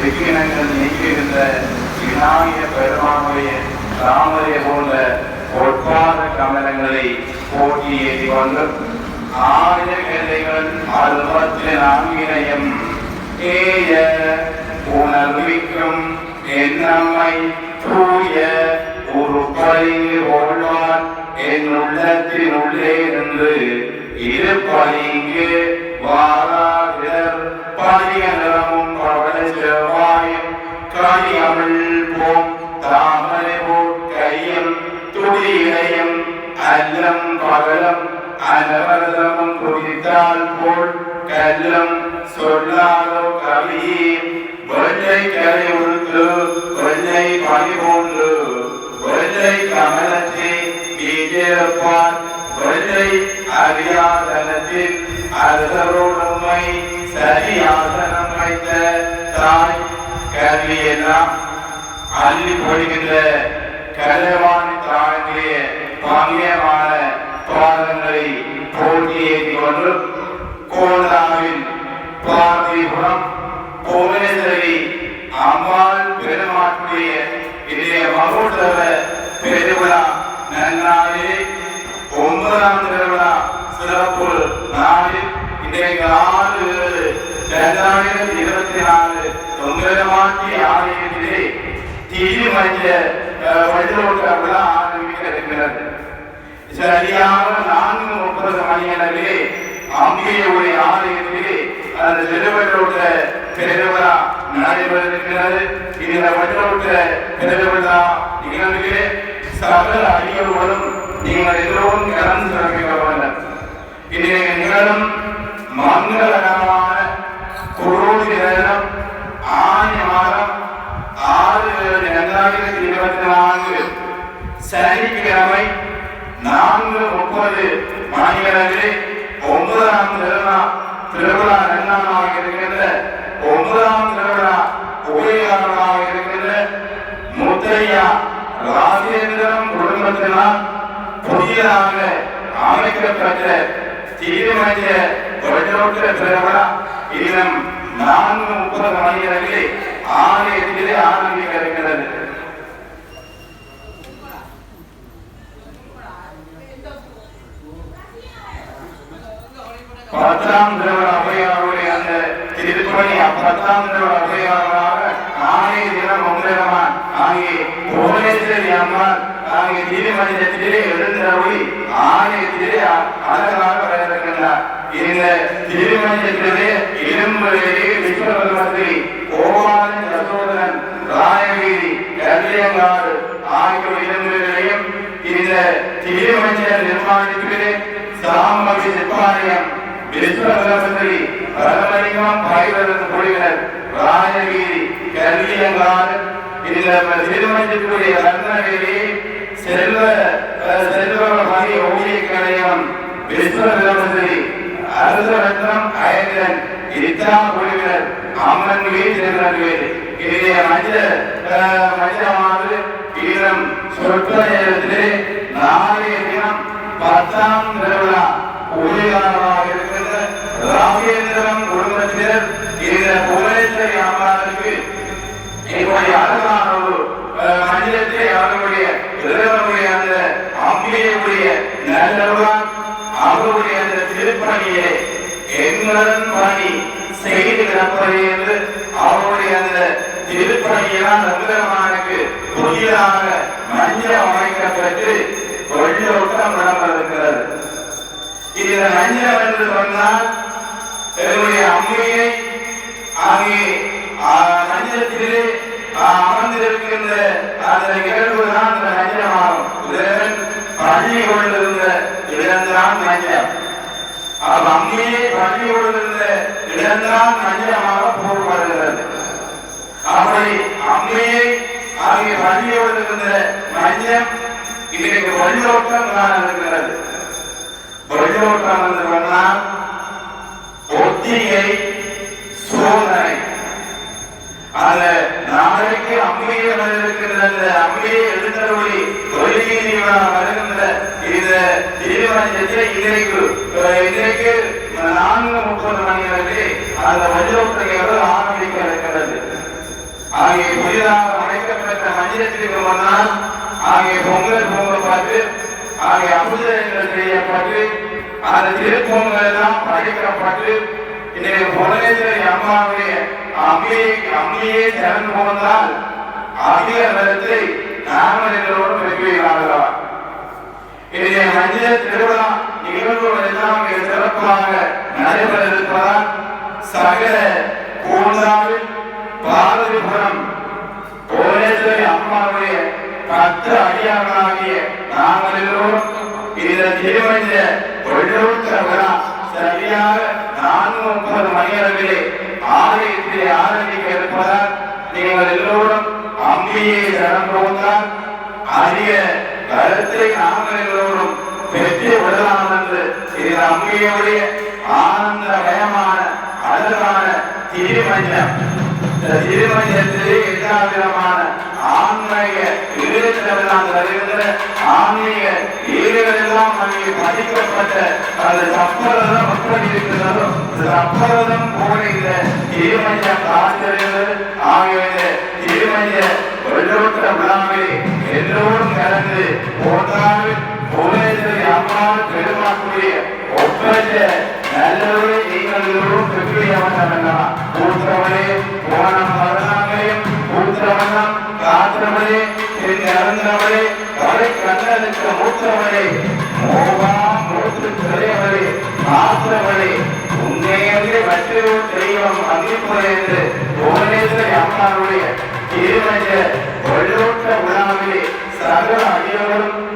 விக்கினங்கள் நீக்கியிருந்த விநாயக பெருமானுடைய தாமரை போன்ற பொற்பாத கமலங்களை போட்டி ஏற்றி கொண்டு கதைகள் அறுபத்தி நான்கினையும் ஏய உணர்விக்கும் என்னம்மை தூய உருப்பலிங்கு ஓழ்வார் என் உள்ளத்தின் உள்ளே இருந்து இருப்பலிங்கு வாராதிரர் பலிய நிறமும் பவள செவ்வாயும் கனி அமிழ் போம் அல்லம் பகலம் அனவரதமும் குடித்தால் போல் கல்லம் சொல்லாதோ கவியே வெள்ளை கரை உருத்து வெள்ளை பதிமூன்று போன்று வெள்ளை கமலத்தை வீட்டிருப்பான் வெள்ளை அரியாதனத்தில் அரசரோடுமை சரியாசனம் வைத்த தாய் கல்வியெல்லாம் அள்ளி போடுகின்ற கலைவாணி தாழ்ந்திய பாங்கியமான பாதங்களை போட்டி ஏற்றி கொண்டு கோலாவில் பார்த்திபுரம் புவனேஸ்வரி அம்மாள் பெருமாட்டுடைய இன்றைய மகோத்சவ பெருவிழா நன்னாளிலே ஒன்பதாம் திருவிழா சிறப்பு நாளில் இன்றைக்கு ஆறு இரண்டாயிரத்தி இருபத்தி நாலு தொங்கரமாட்டி ஆலயத்திலே திருமஞ்ச வழிரோட்ட விழா ஆரம்பிக்க இருக்கிறது சரியாக நான்கு முப்பது மணியளவிலே அம்பிகையுடைய ஆலயத்திலே அந்த திருவள்ளூர் பெருவிழா நடைபெறுகிறது. இந்த வள்ளூர் பெருவிழா நிகழ்விலே சகல அடியோர்களும் நீங்கள் எல்லோரும் கலந்து சிறப்பிக்க வேண்டும் இன்றைய நிகழும் மங்களகரமான குரோதி நிகழம் ஆணி மாதம் ஆறு இரண்டாயிரத்தி இருபத்தி நான்கு சனிக்கிழமை நான்கு முப்பது மணியளவிலே ஒன்பதாம் திருவிழா திருவிழா இரண்டாமாக இருக்கின்ற ஒன்பதாம் திருவிழா உபயோகமாக இருக்கின்ற முத்தையா ராஜேந்திரம் குடும்பத்தினால் புதியதாக அமைக்கப்பட்ட தீர்மஞ்ச வழிநோக்க திருவிழா இன்னும் நான்கு முப்பது மணியளவிலே ஆலயத்திலே ஆரம்பிக்க இருக்கிறது பத்தாம் திருவிழா அவையாருடைய அந்த திருப்பணி பத்தாம் திருவிழா அவையாராக ஆணைய தினம் உங்களிடமான் ஆகிய புவனேஸ்வரி அம்மான் ஆகிய திருமணிதத்திலே எழுந்தருளி ஆணையத்திலே அழகாக வரையிருக்கின்றார் இந்த திருமணிதத்திலே இரும்புகளிலே விஸ்வபகவதி கோபாலன் யசோதரன் ராயகிரி கல்லியங்காடு ஆகிய இடங்களிலேயும் இந்த திருமஞ்ச நிர்மாணத்திலே சாம்பவி சிற்பாலயம் விஸ்வபகவதி பரமலிங்கம் பைரவன் குழுவினர் ராஜகிரி கல்வியங்காடு இந்த திருமஞ்சத்துடைய ரத்னகிரி செல்வ செல்வமணி ஓவிய கலையம் விஸ்வபகவதி அரச ரத்னம் இத்தா குழுவினர் அம்மன் வீடு திருநெல்வேலி இதே மஞ்ச மஞ்சமானது ஈரம் சொற்ப நேரத்திலே நாளைய தினம் பத்தாம் நிறுவனம் நல்லவன் அவருடைய அந்த திருப்பணியை எங்களுடன் பணி செய்து கிடப்பது என்று அவருடைய அந்த திருப்பணியெல்லாம் நம்பகமானுக்கு புதிதாக மஞ்சள் அமைக்கப்பட்டு வெள்ளோட்டம் நடந்திருக்கிறது இந்த மஞ்சள் என்று சொன்னால் என்னுடைய அம்மையை ஆகிய மஞ்சத்திலே அமர்ந்திருக்கின்ற அந்த நிகழ்வு தான் இந்த மஞ்சள் இறைவன் பள்ளி கொண்டு இடம்தான் மஞ்சள் அவ் அம்மையை பள்ளி கொண்டிருந்த இடம்தான் மஞ்சமாக வருகிறது அப்படி அம்மையை ஆகிய பள்ளியோடு இருந்த மனிதம் இன்றைக்கு வழியோட்டம் காண இருக்கிறது வழியோட்டம் என்று சொன்னால் ஒத்திகை சோதனை அல்ல நாளைக்கு அம்மையை வருகின்ற அம்மையே அம்மையை எழுந்தருளி ஒளியை வருகின்ற இந்த திருமணத்தை இன்றைக்கு இன்றைக்கு நான்கு முப்பது மணிகளிலே அந்த வஜ்ரோத்தகையோடு ஆரம்பிக்க இருக்கிறது. ஆகிய புதிதாக அமைக்கப்பட்ட மஞ்சத்திற்கு முன்னால் ஆகிய பொங்கல் பொங்கப்பட்டு ஆகிய அபிஷேகங்கள் செய்யப்பட்டு அந்த திருப்பொங்கல் எல்லாம் படைக்கப்பட்டு இன்றைய புவனேஸ்வரி அம்மாவுடைய அம்மையை அம்மையே திறந்து போனால் அதிக நேரத்தை நாங்கள் எங்களோடு பெறுவீர்களாகலாம் இன்றைய மஞ்சள் திருவிழா நிகழ்வுகள் எல்லாம் மிக சிறப்பாக நடைபெற இருப்பதால் சகல பூந்தாவில் பாரதிபுரம் புவனேஸ்வரி அம்மாவுடைய பத்து அடியார்களாகிய நாங்கள் எல்லோரும் இந்த திருமஞ்ச தொழில்நுட்ப விழா சரியாக நான்கு முப்பது மணியளவிலே ஆலயத்திலே ஆரம்பிக்க இருப்பதால் நீங்கள் எல்லோரும் அம்பியை சரண் போந்தால் அதிக கருத்தை நாங்கள் எல்லோரும் பெற்று விடலாம் என்று இது அம்பியுடைய ஆனந்தமயமான அழகான திருமஞ்சம் இந்த திருமஞ்சத்திலே எல்லா விதமான ஆன்மீக ஈடுகளெல்லாம் வருகின்ற ஆன்மீக ஈடுகள் எல்லாம் அங்கே பதிக்கப்பட்ட அந்த சப்பரதம் எப்படி இருக்கிறதோ இந்த சப்பரதம் போல இந்த திருமஞ்சம் காத்திருக்கிறது ஆகிய இந்த திருமஞ்ச வெள்ளோட்ட விழாவிலே எல்லோரும் கலந்து போட்டாவில் புவனேஸ்வரி அம்மாள் பெருமாக்குரிய ஒப்பற்ற நல்லவரை நீங்கள் எல்லோரும் பெற்றியவண்ணம் கூற்றவனே போனம் மரணங்களையும் கூற்றவண்ணம் காற்றவனே என் இறந்தவரே வரை கண்ணனுக்கு மூற்றவனே மோகா மூத்து திரையவரே காற்றவனே உண்மையிலே மற்றொரு தெய்வம் அங்கிப்புறை புவனேஸ்வரி அம்மாவுடைய திருமஞ்ச வெள்ளோட்ட விழாவிலே சகல அடியோரும்